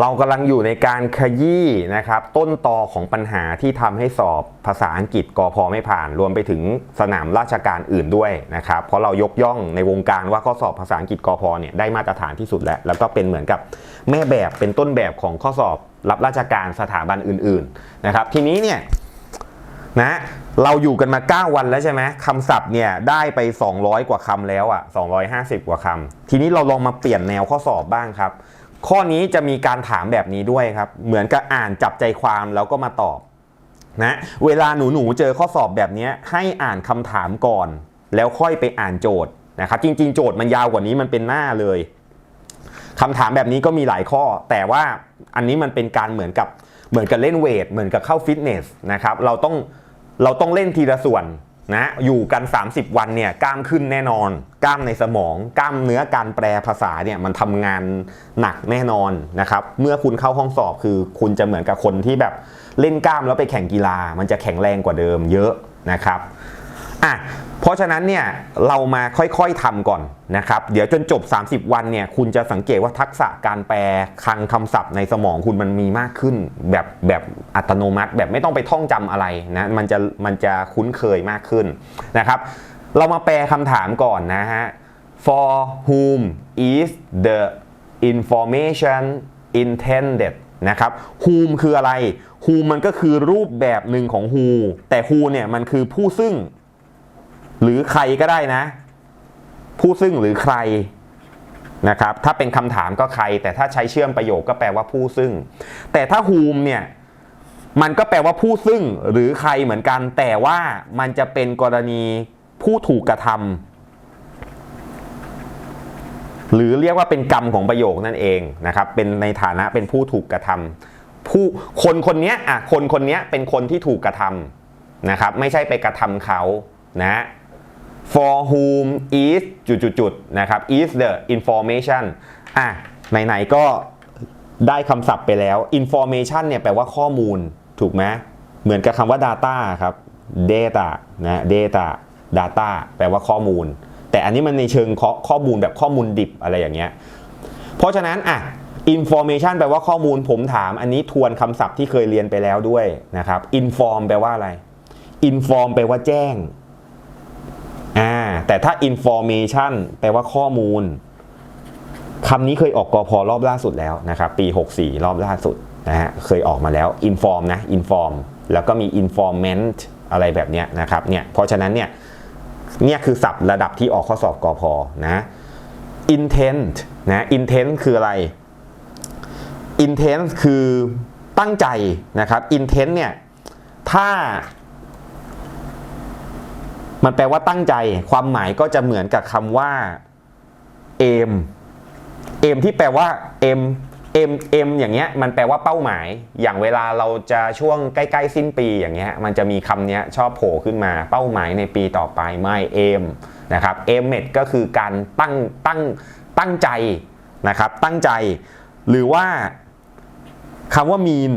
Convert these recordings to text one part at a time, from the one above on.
เรากำลังอยู่ในการขยี้นะครับ ต้นตอของปัญหาที่ทำให้สอบภาษาอังกฤษกอพอไม่ผ่าน รวมไปถึงสนามราชการอื่นด้วยนะครับ เพราะเรายกย่องในวงการว่าข้อสอบภาษาอังกฤษกอพอเนี่ยได้มาตรฐานที่สุดแล้ว แล้วก็เป็นเหมือนกับแม่แบบเป็นต้นแบบของข้อสอบรับราชการสถาบันอื่น ๆนะครับ ทีนี้เนี่ยนะเราอยู่กันมา 9 วันแล้วใช่ไหมคำศัพท์เนี่ยได้ไป 200 กว่าคำแล้วอะ250 กว่าคำทีนี้เราลองมาเปลี่ยนแนวข้อสอบบ้างครับ ข้อนี้จะมีการถามแบบนี้ด้วยครับ เหมือนกับอ่านจับใจความแล้วก็มาตอบนะเวลาหนูหนูๆเจอข้อสอบแบบนี้ให้อ่านคำถามก่อน แล้วค่อยไปอ่านโจทย์นะครับ จริง ๆ โจทย์มันยาวกว่านี้มันเป็นหน้าเลยคำถามแบบนี้ก็มีหลายข้อ แต่ว่าอันนี้มันเป็นการเหมือนกับเหมือนกับเล่นเวทเหมือนกับเข้าฟิตเนสนะครับ เราต้องเราต้องเล่นทีละส่วน นะอยู่กัน 30 วันเนี่ยกล้ามขึ้นแน่นอน กล้ามในสมองกล้ามเนื้อการแปลภาษาเนี่ยมันทำงานหนักแน่นอนนะครับเมื่อคุณเข้าห้องสอบคือคุณจะเหมือนกับคนที่แบบเล่นกล้ามแล้วไปแข่งกีฬา มันจะแข็งแรงกว่าเดิมเยอะนะครับอะ เพราะฉะนั้นเนี่ยเรามาค่อยๆทำก่อนนะครับ เดี๋ยวจนจบ 30 วันเนี่ยคุณจะสังเกตว่าทักษะการแปลคลังคำศัพท์ในสมองคุณมันมีมากขึ้น แบบแบบอัตโนมัติ แบบไม่ต้องไปท่องจำอะไรนะมันจะมันจะคุ้นเคยมากขึ้นนะครับ เรามาแปลคำถามก่อนนะฮะ for whom is the information intended นะครับ whom คืออะไร whom มันก็คือรูปแบบหนึ่งของ who แต่ who เนี่ยมันคือผู้ซึ่ง หรือใครก็ได้นะ ผู้ซึ่งหรือใครนะครับ ถ้าเป็นคำถามก็ใคร แต่ถ้าใช้เชื่อมประโยคก็แปลว่าผู้ซึ่ง แต่ถ้า whom เนี่ยมันก็แปลว่าผู้ซึ่งหรือใครเหมือนกัน แต่ว่ามันจะเป็นกรณีผู้ถูกกระทำหรือเรียกว่าเป็นกรรมของประโยคนั่นเองนะครับ เป็นในฐานะเป็นผู้ถูกกระทำผู้คนคนนี้อะคนคนนี้เป็นคนที่ถูกกระทำนะครับ ไม่ใช่ไปกระทำเขานะ for whom is จุดๆๆนะครับ is the information อะไหนๆก็ได้คำศัพท์ไปแล้ว information เนี่ยแปลว่าข้อมูลถูกไหมเหมือนกับคำว่า data ครับ data นะ data data แปลว่าข้อมูล แต่อันนี้มันในเชิงข้อข้อมูลแบบข้อมูลดิบอะไรอย่างเงี้ย เพราะฉะนั้นอะ information แปลว่าข้อมูลผมถาม อันนี้ทวนคำศัพท์ที่เคยเรียนไปแล้วด้วยนะครับ inform แปลว่าอะไร inform แปลว่าแจ้ง อ่าแต่ถ้า information แปลว่าข้อมูลคำนี้เคยออกกอพอรอบล่าสุดแล้วนะครับ ปี 64 รอบล่าสุดนะฮะเคยออกมาแล้ว inform นะ inform แล้วก็มี informant อะไรแบบเนี้ยนะครับเนี่ยเพราะฉะนั้นเนี่ยเนี่ยคือศัพท์ระดับที่ออกข้อสอบกอพอนะ intent นะ intent คืออะไร intent คือตั้งใจนะครับ intent เนี่ยถ้า มันแปลว่าตั้งใจ ความหมายก็จะเหมือนกับคำว่า aim aim ที่แปลว่า m m m อย่างเงี้ยมันแปลว่าเป้าหมาย อย่างเวลาเราจะช่วงใกล้ๆสิ้นปีอย่างเงี้ยมันจะมีคำเนี้ยชอบโผล่ขึ้นมาเป้าหมายในปีต่อไปไม่ aim นะครับ aim it ก็คือการตั้งตั้งตั้งใจนะครับตั้งใจ หรือว่าคำว่า mean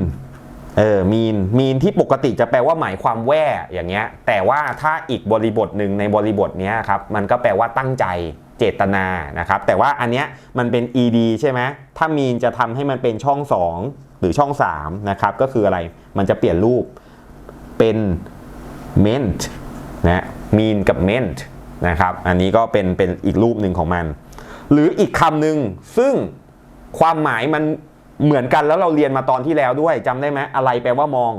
เออ mean mean ที่ปกติจะแปลว่าหมายความแว่อย่างเงี้ย แต่ว่าถ้าอีกบริบทหนึ่งในบริบทเนี้ยครับ มันก็แปลว่าตั้งใจเจตนานะครับ แต่ว่าอันเนี้ยมันเป็น ed ใช่ไหมถ้า mean จะทำให้มันเป็นช่อง 2 หรือช่อง 3 นะครับ ก็คืออะไรมันจะเปลี่ยนรูปเป็น meant นะ mean กับ meant นะครับ อันนี้ก็เป็นเป็นอีกรูปหนึ่งของมัน หรืออีกคำหนึ่งซึ่งความหมายมัน เหมือนกันแล้วเราเรียนมาตอนที่แล้วด้วยจำได้ไหมอะไรแปลว่ามอง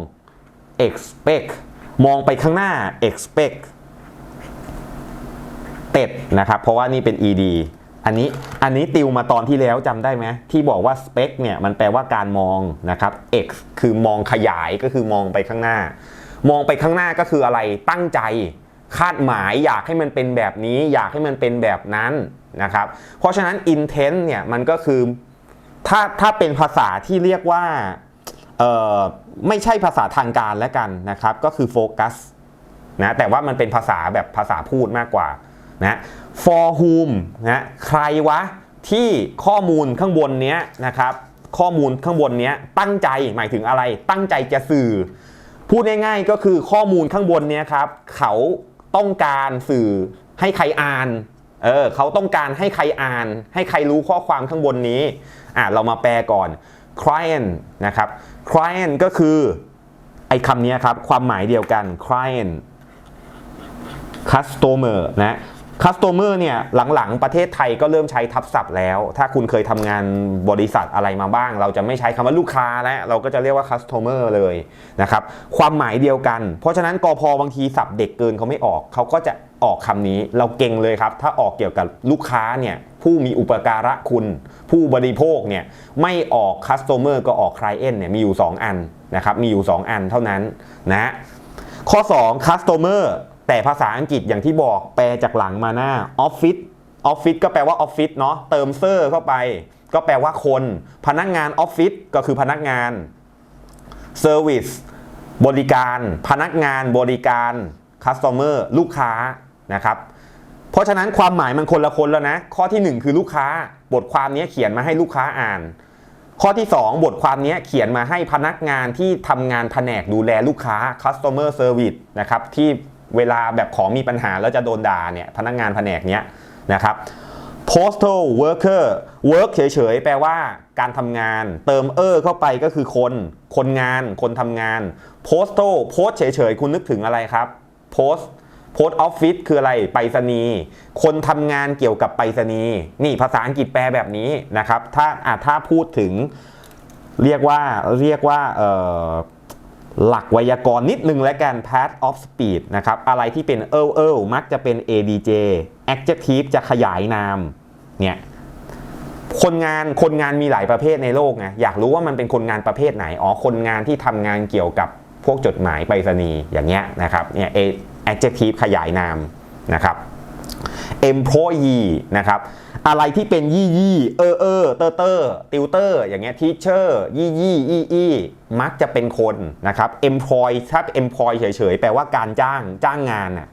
expect มองไปข้างหน้า expect เต็ดนะครับ เพราะว่านี่เป็น ed อันนี้อันนี้ติวมาตอนที่แล้วจำได้ไหมที่บอกว่า spec เนี่ยมันแปลว่าการมองนะครับ x คือมองขยายก็คือมองไปข้างหน้า มองไปข้างหน้าก็คืออะไรตั้งใจคาดหมายอยากให้มันเป็นแบบนี้ อยากให้มันเป็นแบบนั้นนะครับ เพราะฉะนั้น intent เนี่ยมันก็คือ ถ้าถ้าเป็นภาษาที่เรียกว่าไม่ใช่ภาษาทางการแล้วกันนะครับ ก็คือโฟกัสนะแต่ว่ามันเป็นภาษาแบบภาษาพูดมากกว่านะ for whom นะใครวะที่ข้อมูลข้างบนเนี้ยนะครับ ข้อมูลข้างบนเนี้ยตั้งใจหมายถึงอะไร ตั้งใจจะสื่อ พูดง่ายๆก็คือข้อมูลข้างบนเนี้ยครับ เขาต้องการสื่อให้ใครอ่านเออเขาต้องการให้ใครอ่าน ให้ใครรู้ข้อความข้างบนนี้ อะเรามาแปลก่อน client นะครับ client ก็คือไอ้คำนี้ครับ ความหมายเดียวกัน client customer นะ customer เนี่ยหลังๆ ประเทศไทยก็เริ่มใช้ทับศัพท์แล้ว ถ้าคุณเคยทำงานบริษัทอะไรมาบ้าง เราจะไม่ใช้คำว่าลูกค้าแล้วเราก็จะเรียกว่า customer เลยนะครับ ความหมายเดียวกัน เพราะฉะนั้นกอพบางทีศัพท์เด็กเกินเขาไม่ออก เขาก็จะ ออกคำนี้เราเก่งเลยครับ ถ้าออกเกี่ยวกับลูกค้าเนี่ยผู้มีอุปการะคุณ ผู้บริโภคเนี่ยไม่ออก customer ก็ออก client เนี่ยมีอยู่ 2 อันนะครับมีอยู่ 2 อันเท่านั้นนะข้อ 2 customer แต่ภาษาอังกฤษอย่างที่บอกแปลจากหลังมาหน้า office office ก็แปลว่า office เนาะเติมเซอร์เข้าไป ก็แปลว่าคน พนักงานออฟฟิศก็คือพนักงาน service บริการ พนักงานบริการ customer ลูกค้า นะครับเพราะฉะนั้นความหมายมันคนละคนแล้วนะ ข้อทีหนึ่1 คือลูกค้า บทความนี้เขียนมาให้ลูกค้าอ่าน ข้อที่ 2 บทความนี้เขียนมาให้พนักงานที่ทำงานแผนกดูแลลูกค้า customer service นะครับที่เวลาแบบของมีปัญหาแล้วจะโดนด่าเนี่ยพนักงานแผนกเนี้ยนะครับ postal worker work เฉยๆ แปลว่าการทำงาน เติมเออเข้าไปก็คือคน คนงาน คนทำงาน postal post เฉยๆ คุณนึกถึงอะไรครับ post post office คืออะไรไปรษณีย์คนทำงานเกี่ยวกับไปรษณีย์นี่ภาษาอังกฤษแปลแบบนี้นะครับ ถ้าอะถ้าพูดถึงเรียกว่าเรียกว่าหลักไวยากรณ์นิดนึงและกัน path of speed นะครับ อะไรที่เป็นเอิลเอิลมักจะเป็น adj adjective จะขยายนาม เนี่ย คนงาน คนงานมีหลายประเภทในโลกไง อยากรู้ว่ามันเป็นคนงานประเภทไหน อ๋อ คนงานที่ทำงานเกี่ยวกับพวกจดหมายไปรษณีย์อย่างเงี้ยนะครับ เนี่ย adjective ขยายนามนะครับ employee นะครับอะไรที่เป็นยี่ยี่เออเออเตอเตอติวเตอร์อย่างเงี้ยทีเชอร์ยี่ยี่ยี่ยี่มักจะเป็นคนนะครับ employ ถ้า employ เฉยๆ แปลว่าการจ้างจ้างงานนะ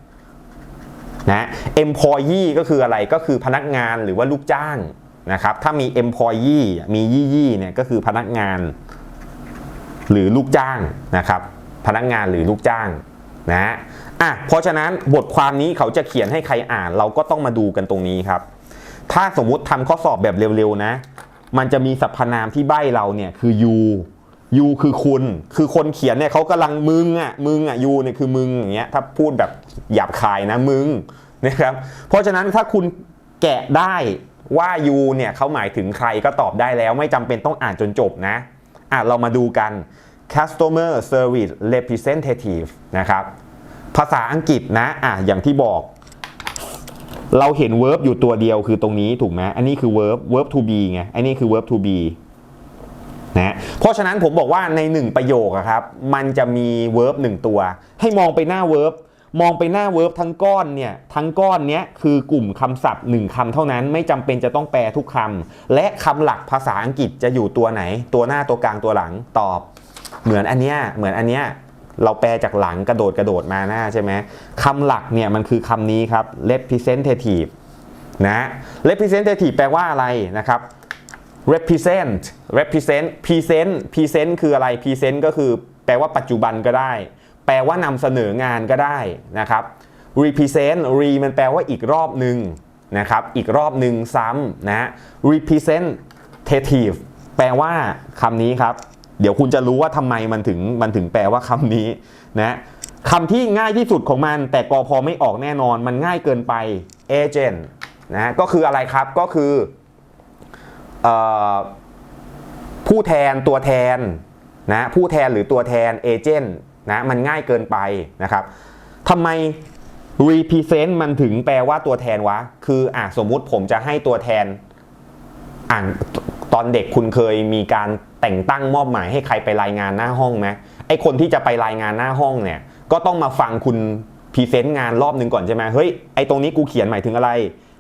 นะ employee ก็คืออะไรก็คือพนักงานหรือว่าลูกจ้างนะครับถ้ามี employee มียี่ยี่เนี่ยก็คือพนักงาน หรือลูกจ้างนะครับ พนักงานหรือลูกจ้างนะ อะเพราะฉะนั้นบทความนี้เขาจะเขียนให้ใครอ่าน เราก็ต้องมาดูกันตรงนี้ครับ ถ้าสมมุติทำข้อสอบแบบเร็วๆนะ มันจะมีสรรพนามที่ใบ้เราเนี่ยคือ you you คือคุณ คือคนเขียนเนี่ยเขากำลังมึงอะมึงอะ you เนี่ยคือมึงอย่างเงี้ยถ้าพูดแบบหยาบคายนะมึงนะครับเพราะฉะนั้นถ้าคุณแกะได้ว่า you เนี่ยเขาหมายถึงใครก็ตอบได้แล้ว ไม่จำเป็นต้องอ่านจนจบนะอะเรามาดูกัน customer service representative นะครับ ภาษาอังกฤษนะอะอย่างที่บอก เราเห็น verb อยู่ตัวเดียวคือตรงนี้ถูกไหมอันนี้คือ verb verb to be ไงอันนี้คือ verb to be นะเพราะฉะนั้นผมบอกว่าในหนึ่งประโยคครับ มันจะมี verb หนึ่งตัว ให้มองไปหน้า verb มองไปหน้า verb ทั้งก้อนเนี่ยทั้งก้อนเนี้ยคือกลุ่มคำศัพท์หนึ่งคำเท่านั้นไม่จำเป็นจะต้องแปลทุกคำและคำหลักภาษาอังกฤษจะอยู่ตัวไหน ตัวหน้าตัวกลางตัวหลังตอบ เหมือนอันเนี้ยเหมือนอันเนี้ย เราแปลจากหลังกระโดดกระโดดมาหน้าใช่ไหมคำหลักเนี่ยมันคือคำนี้ครับ representative นะ representative แปลว่าอะไรนะครับ represent represent present present คืออะไร present ก็คือแปลว่าปัจจุบันก็ได้ แปลว่านำเสนองานก็ได้นะครับ represent re มันแปลว่าอีกรอบหนึ่งนะครับ อีกรอบหนึ่งซ้ำนะ representative แปลว่าคำนี้ครับ เดี๋ยวคุณจะรู้ว่าทำไมมันถึงมันถึงแปลว่าคำนี้นะคำที่ง่ายที่สุดของมัน แต่กอพอไม่ออกแน่นอนมันง่ายเกินไป agent นะก็คืออะไรครับก็คือออผู้แทนตัวแทนนะผู้แทนหรือตัวแทนเอเจนต์นะมันง่ายเกินไปนะครับทำไม represent มันถึงแปลว่าตัวแทนวะ คืออะสมมุติผมจะให้ตัวแทนอ่าน ตอนเด็กคุณเคยมีการแต่งตั้งมอบหมายให้ใครไปรายงานหน้าห้องไหมไอคนที่จะไปรายงานหน้าห้องเนี่ย ก็ต้องมาฟังคุณพรีเซนต์งานรอบหนึ่งก่อนใช่ไหมเฮ้ยไอตรงนี้กูเขียนหมายถึงอะไร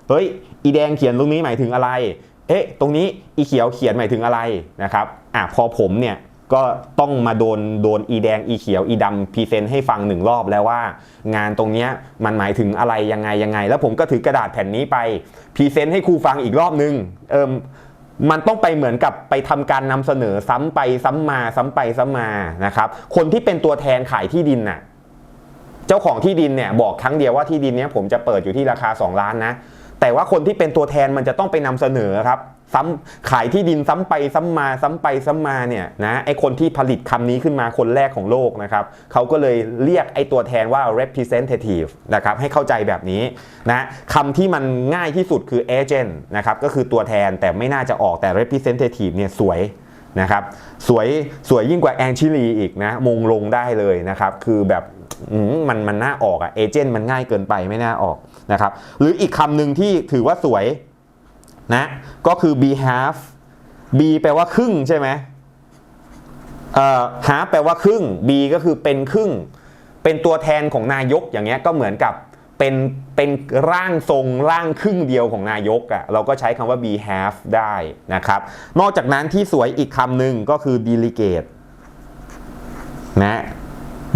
เฮ้ยอีแดงเขียนตรงนี้หมายถึงอะไร เอ๊ะ ตรงนี้อีเขียวเขียนหมายถึงอะไรนะครับอะพอผมเนี่ยก็ต้องมาโดนโดนอีแดงอีเขียวอีดำพรีเซนต์ให้ฟังหนึ่งรอบแล้วว่า งานตรงเนี้ยมันหมายถึงอะไรยังไงยังไง แล้วผมก็ถือกระดาษแผ่นนี้ไปพรีเซนต์ให้ครูฟังอีกรอบนึงเอิม มันต้องไปเหมือนกับไปทำการนำเสนอซ้ำไปซ้ำมา ซ้ำไปซ้ำมานะครับ คนที่เป็นตัวแทนขายที่ดินน่ะ เจ้าของที่ดินเนี่ยบอกครั้งเดียวว่าที่ดินเนี้ยผมจะเปิดอยู่ที่ราคา 2 ล้านนะ แต่ว่าคนที่เป็นตัวแทนมันจะต้องไปนำเสนอครับซ้ำขายที่ดินซ้ำไปซ้ำมาซ้ำไปซ้ำมาเนี่ยนะไอคนที่ผลิตคำนี้ขึ้นมาคนแรกของโลกนะครับเขาก็เลยเรียกไอตัวแทนว่า representative นะครับให้เข้าใจแบบนี้นะคำที่มันง่ายที่สุดคือ agent นะครับก็คือตัวแทนแต่ไม่น่าจะออกแต่ representative เนี่ยสวยนะครับสวยสวยยิ่งกว่าแองชิลีอีกนะมงลงได้เลยนะครับคือแบบ มันมันน่าออกอะเอเจนต์มันง่ายเกินไปไม่น่าออกนะครับ หรืออีกคำหนึ่งที่ถือว่าสวยนะก็คือ be half b แปลว่าครึ่งใช่ไหมเอ่อ half แปลว่าครึ่ง b ก็คือเป็นครึ่ง เป็นตัวแทนของนายกอย่างเงี้ยก็เหมือนกับเป็นเป็นร่างทรงร่างครึ่งเดียวของนายกอะ่ะเราก็ใช้คำว่า be half ได้นะครับ นอกจากนั้นที่สวยอีกคำหนึ่งก็คือ delegate นะ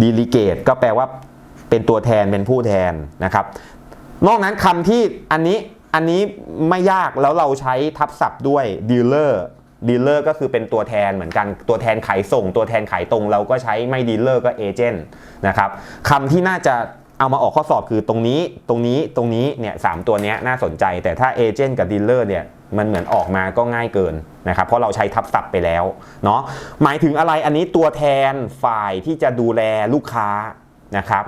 delegate ก็แปลว่าเป็นตัวแทนเป็นผู้แทนนะครับ นอกนั้นคำที่อันนี้อันนี้ไม่ยากแล้วเราใช้ทับศัพท์ด้วย dealer dealer ก็คือเป็นตัวแทนเหมือนกันตัวแทนขายส่ง ตัวแทนขายตรงเราก็ใช้ไม่ dealer ก็ agent นะครับคำที่น่าจะเอามาออกข้อสอบคือตรงนี้ตรงนี้ตรงนี้เนี่ยสามตัวนี้น่าสนใจ แต่ถ้า agent กับ dealer เนี่ยมันเหมือนออกมาก็ง่ายเกิน นะครับเพราะเราใช้ทับศัพท์ไปแล้วเนาะหมายถึงอะไรอันนี้ตัวแทนฝ่ายที่จะดูแลลูกค้านะครับ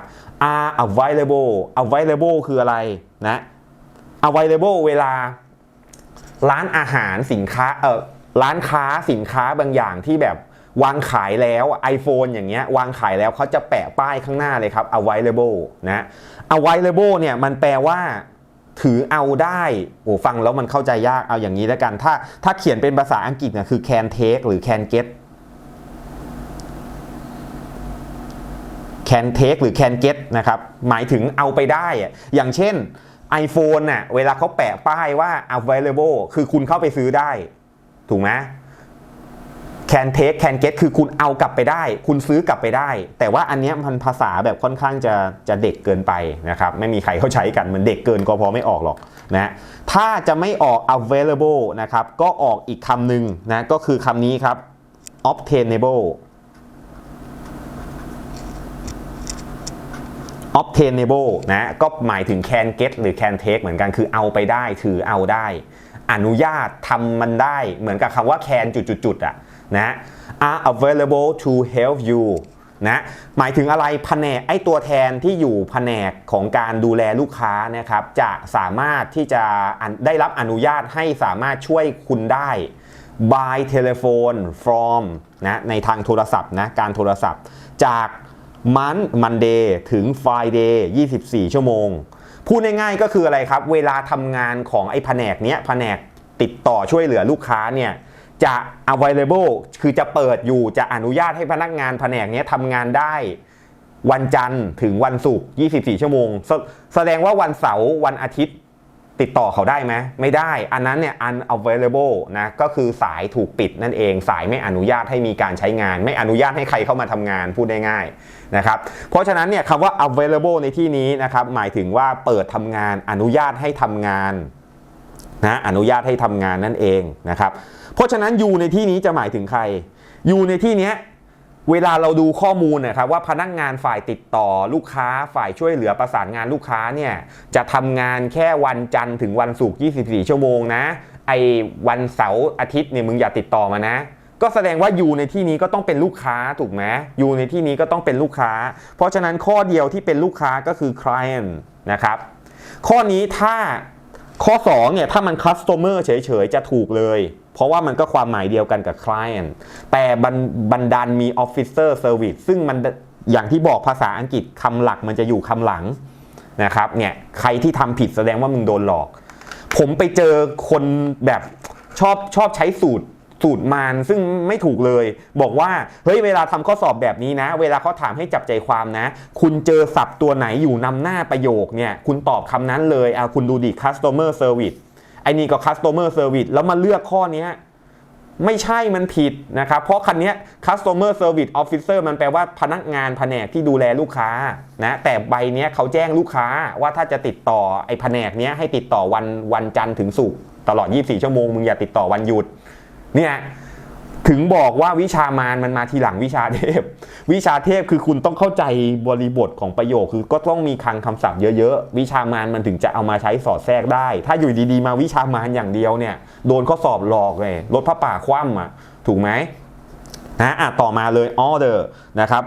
are available available คืออะไรนะ available เวลาร้านอาหารสินค้าเออร้านค้าสินค้าบางอย่างที่แบบวางขายแล้ว iPhone อย่างเงี้ยวางขายแล้วเขาจะแปะป้ายข้างหน้าเลยครับ available นะ available เนี่ยมันแปลว่า ถือเอาได้โอ้ฟังแล้วมันเข้าใจยากเอาอย่างนี้แล้วกัน ถ้าถ้าเขียนเป็นภาษาอังกฤษเนี่ยคือ can take หรือ can get can take หรือ can get นะครับหมายถึงเอาไปได้อย่างเช่น iPhone น่ะเวลาเขาแปะป้ายว่า available คือคุณเข้าไปซื้อได้ ถูกไหม can take can get คือคุณเอากลับไปได้ คุณซื้อกลับไปได้ แต่ว่าอันนี้มันภาษาแบบค่อนข้างจะจะเด็กเกินไปนะครับไม่มีใครเข้าใช้กันมันเด็กเกินก็พอไม่ออกหรอกนะถ้าจะไม่ออก available นะครับก็ออกอีกคำหนึ่งนะก็คือคำนี้ครับ obtainable obtainable นะก็หมายถึง can get หรือ can take เหมือนกันคือเอาไปได้ถือเอาได้ อนุญาตทำมันได้เหมือนกับคำว่า can จุดๆๆอะ นะ are available to help you นะหมายถึงอะไรแผนกไอ้ตัวแทนที่อยู่แผนกของการดูแลลูกค้านะครับจะสามารถที่จะได้รับอนุญาตให้สามารถช่วยคุณได้ by telephone from นะในทางโทรศัพท์นะการโทรศัพท์ จากมันมันเดย์ถึง Friday 24 ชั่วโมง พูดง่ายๆก็คืออะไรครับ เวลาทำงานของไอ้แผนกเนี้ยแผนกติดต่อช่วยเหลือลูกค้าเนี่ย จะ available คือจะเปิดอยู่จะอนุญาตให้พนักงานแผนกนี้ทำงานได้วันจันทร์ถึงวันศุกร์ 24 ชั่วโมงแสแสดงว่าวันเสาร์วันอาทิตย์ติดต่อเขาได้ไหมไม่ได้ อันนั้นเนี่ย unavailable นะ ก็คือสายถูกปิดนั่นเอง สายไม่อนุญาตให้มีการใช้งาน ไม่อนุญาตให้ใครเข้ามาทำงาน พูดได้ง่ายนะครับ เพราะฉะนั้นเนี่ยคำว่า available ในที่นี้นะครับ หมายถึงว่าเปิดทำงาน อนุญาตให้ทำงานนะ อนุญาตให้ทำงานนั่นเองนะครับ เพราะฉะนั้นยูในที่นี้จะหมายถึงใครยูในที่นี้เวลาเราดูข้อมูลนะครับว่าพนักงานฝ่ายติดต่อลูกค้าฝ่ายช่วยเหลือประสานงานลูกค้าเนี่ยจะทำงานแค่วันจันทร์ถึงวันศุกร์ 24 ชั่วโมงนะ ไอ้วันเสาร์อาทิตย์เนี่ยมึงอย่าติดต่อมานะ ก็แสดงว่าอยู่ในที่นี้ก็ต้องเป็นลูกค้าถูกไหมอยู่ในที่นี้ก็ต้องเป็นลูกค้า เพราะฉะนั้นข้อเดียวที่เป็นลูกค้าก็คือ client นะครับ ข้อนี้ถ้าข้อ2เนี่ยถ้ามัน customer เฉยๆจะถูกเลย เพราะว่ามันก็ความหมายเดียวกันกับ client แต่บันดันมี officer service ซึ่งมันอย่างที่บอกภาษาอังกฤษคำหลักมันจะอยู่คำหลังนะครับเนี่ยใครที่ทำผิดแสดงว่ามึงโดนหลอก ผมไปเจอคนแบบชอบชอบใช้สูตรสูตรมารซึ่งไม่ถูกเลย บอกว่าเฮ้ยเวลาทำข้อสอบแบบนี้นะ เวลาเขาถามให้จับใจความนะ คุณเจอศัพท์ตัวไหนอยู่นำหน้าประโยคเนี่ยคุณตอบคำนั้นเลยอะคุณดูดิ customer service ไอ้นี่ก็ customer service แล้วมาเลือกข้อนี้ไม่ใช่มันผิดนะครับ เพราะคันนี้ customer service officer มันแปลว่าพนักงานแผนกที่ดูแลลูกค้านะแต่ใบนี้เขาแจ้งลูกค้าว่าถ้าจะติดต่อไอ้แผนกนี้ให้ติดต่อวันวันจันทร์ถึงศุกร์ตลอด 24 ชั่วโมง มึงอย่าติดต่อวันหยุดเนี่ย ถึงบอกว่าวิชามารมันมาทีหลังวิชาเทพ วิชาเทพคือคุณต้องเข้าใจบริบทของประโยคคือก็ต้องมีคลังคำศัพท์เยอะๆ วิชามารมันถึงจะเอามาใช้สอดแทรกได้ ถ้าอยู่ดีๆ มาวิชามารอย่างเดียวเนี่ย โดนข้อสอบหลอกเลยรถพระป่าคว่ำอะถูกไหมนะอะต่อมาเลย order นะครับ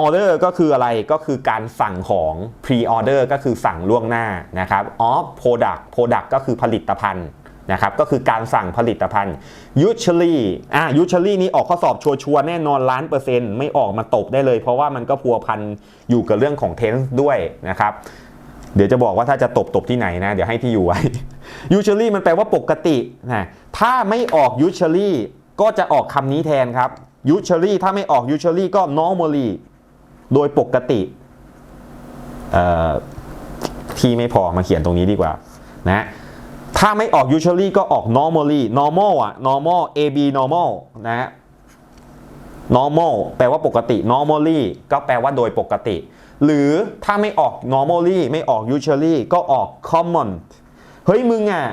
order ก็คืออะไรก็คือการสั่งของ pre order ก็คือสั่งล่วงหน้านะครับ of product product ก็คือผลิตภัณฑ์ นะครับก็คือการสั่งผลิตภัณฑ์ usually อะ usually นี่ออกข้อสอบชัวร์แน่นอนล้านเปอร์เซ็นต์ไม่ออกมาตบได้เลย เพราะว่ามันก็พัวพันอยู่กับเรื่องของ tense ด้วยนะครับเดี๋ยวจะบอกว่าถ้าจะตบตบที่ไหนนะ เดี๋ยวให้ที่อยู่ไว้ usually มันแปลว่าปกตินะถ้าไม่ออก usually ก็จะออกคำนี้แทนครับ usually ถ้าไม่ออก usually ก็ normally โดยปกติที่ไม่พอมาเขียนตรงนี้ดีกว่านะ ถ้าไม่ออก usually ก็ออก normally normal อะ normal ab normal นะ normal แปลว่าปกติ normally ก็แปลว่าโดยปกติ หรือถ้าไม่ออก normally ไม่ออก usually ก็ออก common เฮ้ยมึงอะ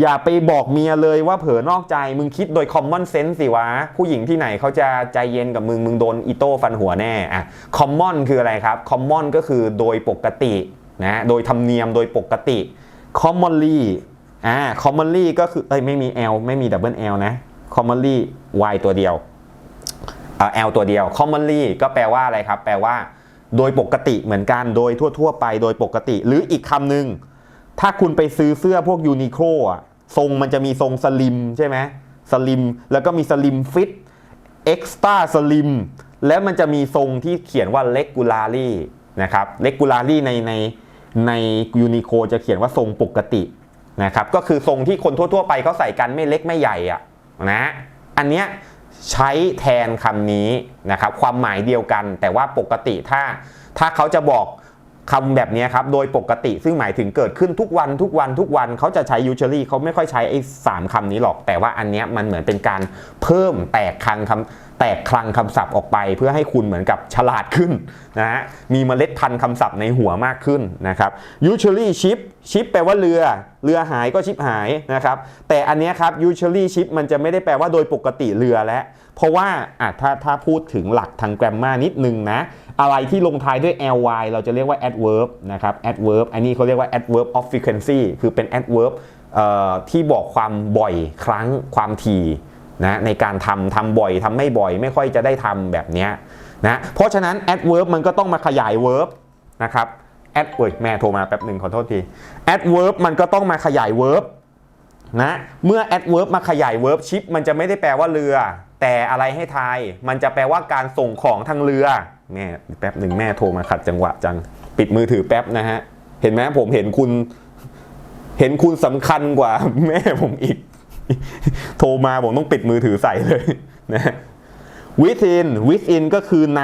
อย่าไปบอกเมียเลยว่าเผลอนอกใจมึงคิดโดย common sense สิวะ ผู้หญิงที่ไหนเขาจะใจเย็นกับมึง มึงโดนอีโต้ฟันหัวแน่อะ common คืออะไรครับ common ก็คือโดยปกตินะโดยธรรมเนียมโดยปกติ commonly อ่า commonly ก็คือ เอ้ย ไม่มี l ไม่มี double l นะ commonly y ตัวเดียวเอ่อ L ตัวเดียว commonly ก็แปลว่าอะไรครับ แปลว่า โดยปกติเหมือนกัน โดยทั่ว ๆ ไป โดยปกติ หรืออีกคำหนึ่ง ถ้าคุณไปซื้อเสื้อพวกยูนิโคลอะ ทรงมันจะมีทรงสลิมใช่ไหมสลิม แล้วก็มีสลิมฟิตเอ็กซ์ต้าสลิม แล้วมันจะมีทรงที่เขียนว่า regularly นะครับ regularly ในใน ในยูนิโคจะเขียนว่าทรงปกตินะครับก็คือทรงที่คนทั่ว ๆ ไปเขาใส่กันไม่เล็กไม่ใหญ่อะนะอันเนี้ยใช้แทนคำนี้นะครับความหมายเดียวกัน แต่ว่าปกติถ้าถ้าเขาจะบอกคำแบบนี้ครับโดยปกติซึ่งหมายถึงเกิดขึ้นทุกวันทุกวันทุกวันเขาจะใช้ usually เขาไม่ค่อยใช้ไอ้สามคำนี้หรอก แต่ว่าอันเนี้ยมันเหมือนเป็นการเพิ่มแตกคังคำ แตกคลังคำศัพท์ออกไป เพื่อให้คุณเหมือนกับฉลาดขึ้นนะฮะมีเมล็ดพันธุ์คำศัพท์ในหัวมากขึ้นนะครับ usually ship ship แปลว่าเรือ เรือหายก็ชิปหายนะครับแต่อันนี้ครับ usually ship มันจะไม่ได้แปลว่าโดยปกติเรือแล้วเพราะว่าอะถ้าถ้าพูดถึงหลักทาง grammar นิดนึงนะอะไรที่ลงท้ายด้วย ly เราจะเรียกว่า adverb นะครับ adverb อันนี้เขาเรียกว่า adverb of frequency คือเป็น adverb ที่บอกความบ่อยครั้งความถี่ นะในการทำทำบ่อยทำไม่บ่อย ไม่ค่อยจะได้ทำแบบนี้นะเพราะฉะนั้น adverb มันก็ต้องมาขยาย verb นะครับ ad เอ้ยแม่โทรมาแป๊บหนึ่งขอโทษที adverb มันก็ต้องมาขยาย verb นะเมื่อ adverb มาขยาย verb ship มันจะไม่ได้แปลว่าเรือ แต่อะไรให้ทาย มันจะแปลว่าการส่งของทางเรือแม่แป๊บหนึ่งแม่โทรมาขัดจังหวะจัง ปิดมือถือแป๊บนะฮะ เห็นไหมผมเห็นคุณ เห็นคุณสำคัญกว่าแม่ผมอีก โทรมาผมต้องปิดมือถือใส่เลยนะ within within ก็คือใน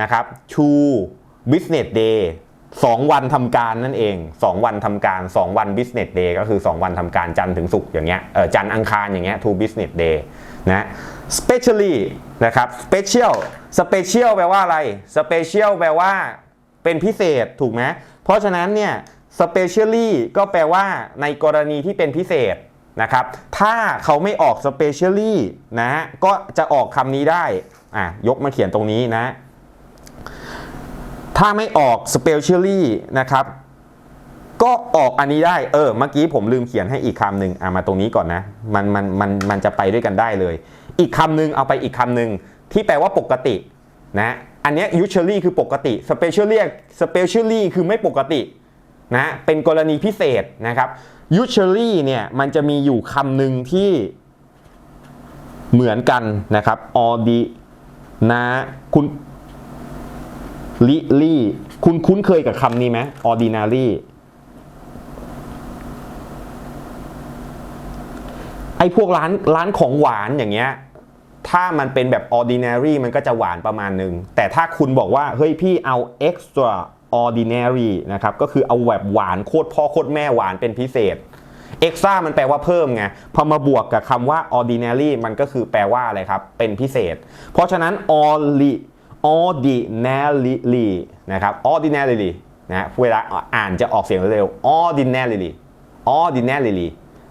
นะครับ to business day สองวันทำการนั่นเอง 2 วันทำการ 2 วัน business day ก็คือ 2 วันทำการจันทร์ถึงศุกร์อย่างเงี้ยเออจันทร์อังคารอย่างเงี้ย to business day นะ specially นะครับ special special แปลว่าอะไร special แปลว่าเป็นพิเศษถูกไหมเพราะฉะนั้นเนี่ย specially ก็แปลว่าในกรณีที่เป็นพิเศษ นะครับถ้าเขาไม่ออก specially นะก็จะออกคำนี้ได้อะยกมาเขียนตรงนี้นะถ้าไม่ออก specially นะครับก็ออกอันนี้ได้ เออ เมื่อกี้ผมลืมเขียนให้อีกคำหนึ่งอะมาตรงนี้ก่อนนะ มันมันมันมันจะไปด้วยกันได้เลย อีกคำหนึ่งเอาไปอีกคำหนึ่งที่แปลว่าปกตินะ อันนี้ usually คือปกติ specially specially คือไม่ปกติ นะเป็นกรณีพิเศษนะครับ usually เนี่ยมันจะมีอยู่คำหนึ่งที่เหมือนกันนะครับ ordi นะคุณลิลี่คุณคุ้นเคยกับคำนี้ไหม ordinary ไอ้พวกร้านร้านของหวานอย่างเงี้ย ถ้ามันเป็นแบบ ordinary มันก็จะหวานประมาณหนึ่ง แต่ถ้าคุณบอกว่า เฮ้ยพี่เอา extra ordinary นะครับ ก็คือเอาแบบหวานโคตรพ่อโคตรแม่หวานเป็นพิเศษ extra มันแปลว่าเพิ่มไง พอมาบวกกับคำว่า ordinary มันก็คือแปลว่าอะไรครับ เป็นพิเศษ เพราะฉะนั้น ordi ordinarily นะครับ ordinarily นะเวลาอ่านจะออกเสียงเร็ว ordinarily ordinarily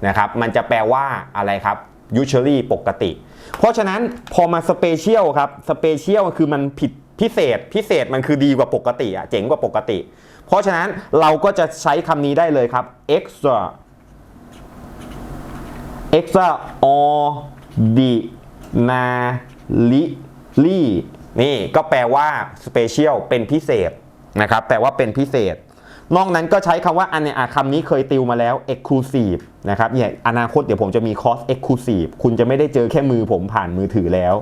นะครับ มันจะแปลว่าอะไรครับ usually ปกติ เพราะฉะนั้นพอมาสเปเชียลครับสเปเชียลคือมันผิด พิเศษพิเศษมันคือดีกว่าปกติอะเจ๋งกว่าปกติ เพราะฉะนั้นเราก็จะใช้คำนี้ได้เลยครับ extra extraordinary นี่ก็แปลว่า special เป็นพิเศษนะครับแปลว่าเป็นพิเศษ นอกนั้นก็ใช้คำว่าอันเนี้ยคำนี้เคยติวมาแล้ว exclusive นะครับเนี่ยอนาคตเดี๋ยวผมจะมีคอร์ส exclusive คุณจะไม่ได้เจอแค่มือผมผ่านมือถือแล้ว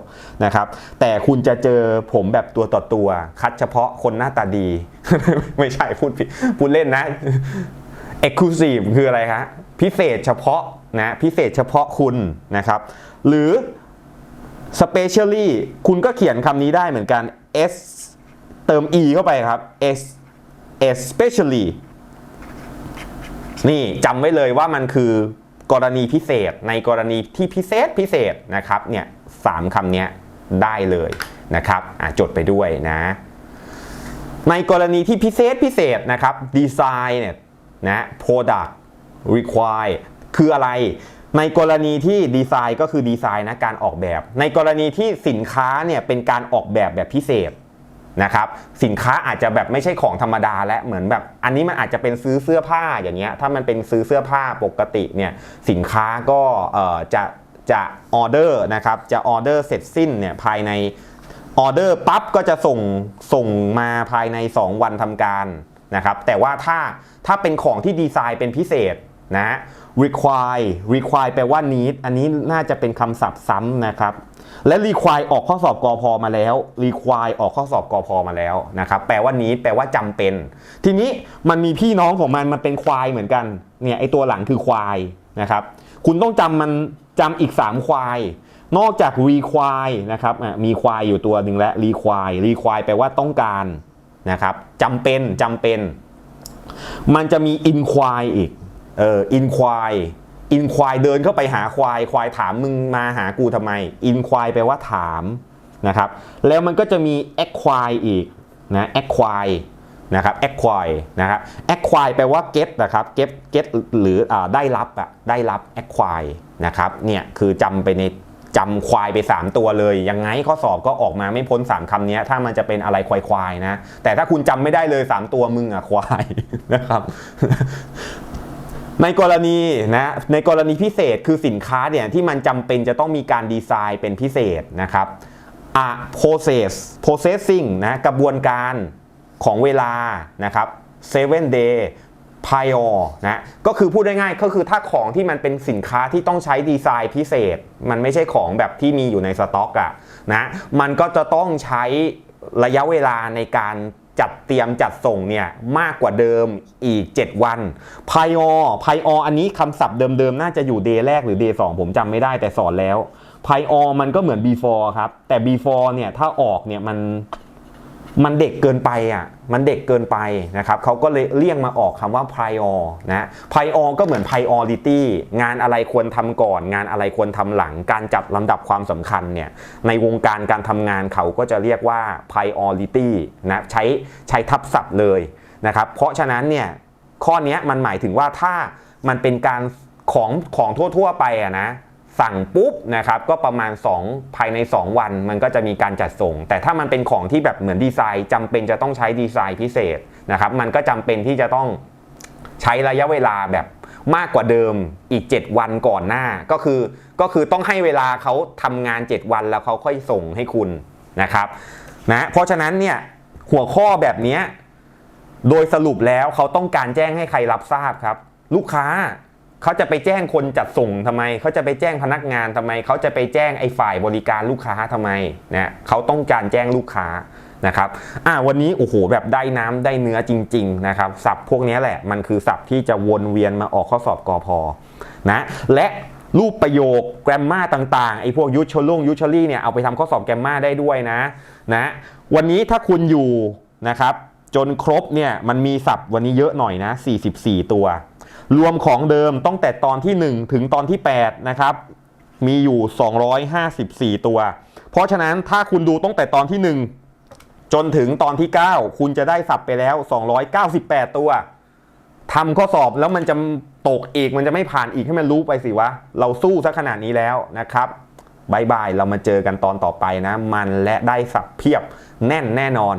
นะครับ แต่คุณจะเจอผมแบบตัวต่อตัว คัดเฉพาะคนหน้าตาดี ไม่ใช่พูดผิดพูดเล่นนะ exclusive คืออะไรฮะพิเศษเฉพาะนะพิเศษเฉพาะคุณนะครับ หรือ specially คุณก็เขียนคำนี้ได้เหมือนกัน s เติม e เข้าไปครับ s especially นี่จำไว้เลยว่ามันคือกรณีพิเศษในกรณีที่พิเศษพิเศษนะครับเนี่ยสามคำนี้ได้เลยนะครับจดไปด้วยนะ ในกรณีที่พิเศษพิเศษนะครับดีไซน์เนี่ยนะ product require คืออะไร ในกรณีที่ดีไซน์ก็คือดีไซน์นะการออกแบบ ในกรณีที่สินค้าเนี่ยเป็นการออกแบบแบบพิเศษ นะครับสินค้าอาจจะแบบไม่ใช่ของธรรมดาและเหมือนแบบ อันนี้มันอาจจะเป็นซื้อเสื้อผ้าอย่างเงี้ยถ้ามันเป็นซื้อเสื้อผ้าปกติเนี่ยสินค้าก็จะจะออเดอร์นะครับจะออเดอร์เสร็จสิ้นเนี่ยภายในออเดอร์ปั๊บก็จะส่งส่งมาภายใน 2 วันทำการนะครับแต่ว่าถ้าถ้าเป็นของที่ดีไซน์เป็นพิเศษนะ require require แปลว่า need อันนี้น่าจะเป็นคำศัพท์ซ้ำนะครับ และ require ออกข้อสอบกอพอมาแล้ว require ออกข้อสอบกอพอมาแล้วนะครับแปลว่า need แปลว่าจำเป็น ทีนี้มันมีพี่น้องของมันมันเป็นควายเหมือนกันเนี่ยไอตัวหลังคือควายนะครับคุณต้องจำมันจำอีก 3 ควาย นอกจาก require นะครับมีควายอยู่ตัวหนึ่งแล้ว require require แปลว่าต้องการนะครับจำเป็นจำเป็น มันจะมี inquire อีกเอออินควาย inquire inquire เดินเข้าไปหาควาย ควายถามมึงมาหากูทำไม inquire แปลว่าถามนะครับ แล้วมันก็จะมี acquire อีกนะ acquire นะครับ acquire นะครับ acquire แปลว่า get นะครับ get get หรืออาได้รับอะได้รับ acquire นะครับเนี่ยคือจำไปในจำควายไป 3 ตัวเลย ยังไงข้อสอบก็ออกมาไม่พ้น 3คำนี้ถ้ามันจะเป็นอะไรควายควายนะ แต่ถ้าคุณจำไม่ได้เลย 3 ตัวมึงอะควายนะครับ ในกรณีนะในกรณีพิเศษคือสินค้าเนี่ยที่มันจำเป็นจะต้องมีการดีไซน์เป็นพิเศษนะครับ a process processing นะกระบวนการของเวลานะครับ seven day prior นะก็คือพูดง่ายๆก็คือถ้าของที่มันเป็นสินค้าที่ต้องใช้ดีไซน์พิเศษ มันไม่ใช่ของแบบที่มีอยู่ในสต็อกอะนะมันก็จะต้องใช้ระยะเวลาในการ จัดเตรียมจัดส่งเนี่ยมากกว่าเดิมอีก 7 วัน p i o p i o อันนี้คำศัพท์เดิมๆ น่าจะอยู่ day แรกหรือ day 2ผมจำไม่ได้แต่สอนแล้ว p i o มันก็เหมือน before ครับ แต่ before เนี่ยถ้าออกเนี่ยมัน มันเด็กเกินไปอะ มันเด็กเกินไปนะครับเขาก็เลยเรียกมาออกคำว่า prior นะ prior ก็เหมือน priority งานอะไรควรทำก่อน งานอะไรควรทำหลัง การจัดลำดับความสำคัญเนี่ย ในวงการการทำงานเขาก็จะเรียกว่า priority นะ ใช้ใช้ทับศัพท์เลยนะครับ เพราะฉะนั้นเนี่ย ข้อนี้มันหมายถึงว่าถ้ามันเป็นการของของทั่ว ๆ ไปอะนะ สั่งปุ๊บนะครับก็ประมาณ 2 ภายใน 2 วันมันก็จะมีการจัดส่ง แต่ถ้ามันเป็นของที่แบบเหมือนดีไซน์จำเป็นจะต้องใช้ดีไซน์พิเศษนะครับมันก็จำเป็นที่จะต้องใช้ระยะเวลาแบบมากกว่าเดิมอีก 7 วันก่อนหน้าก็คือก็คือต้องให้เวลาเขาทำงาน 7 วันแล้วเขาค่อยส่งให้คุณนะครับนะเพราะฉะนั้นเนี่ยหัวข้อแบบนี้โดยสรุปแล้วเขาต้องการแจ้งให้ใครรับทราบครับ ลูกค้า เขาจะไปแจ้งคนจัดส่งทำไม เขาจะไปแจ้งพนักงานทำไม เขาจะไปแจ้งไอ้ฝ่ายบริการลูกค้าทำไมนะเขาต้องการแจ้งลูกค้านะครับอ่าวันนี้โอ้โหแบบได้น้ำได้เนื้อจริง ๆ นะครับศัพท์พวกนี้แหละมันคือศัพท์ที่จะวนเวียนมาออกข้อสอบกอพอนะและรูปประโยคแกรมมาต่างๆไอ้พวกยูชลุงยูชลี่เนี่ยเอาไปทำข้อสอบแกรมมาได้ด้วยนะนะวันนี้ถ้าคุณอยู่นะครับจนครบเนี่ยมันมีศัพท์วันนี้เยอะหน่อยนะ 44 ตัว รวมของเดิมตั้งแต่ตอนที่ 1 ถึงตอนที่ 8 นะครับ มีอยู่ 254 ตัว เพราะฉะนั้นถ้าคุณดูตั้งแต่ตอนที่ 1 จนถึงตอนที่ 9 คุณจะได้ศัพท์ไปแล้ว 298 ตัวทำข้อสอบแล้วมันจะตกอีกมันจะไม่ผ่านอีกให้มันรู้ไปสิวะ เราสู้ซะขนาดนี้แล้วนะครับบายบาย เรามาเจอกันตอนต่อไปนะ มันและได้สับเพียบแน่นแน่นอน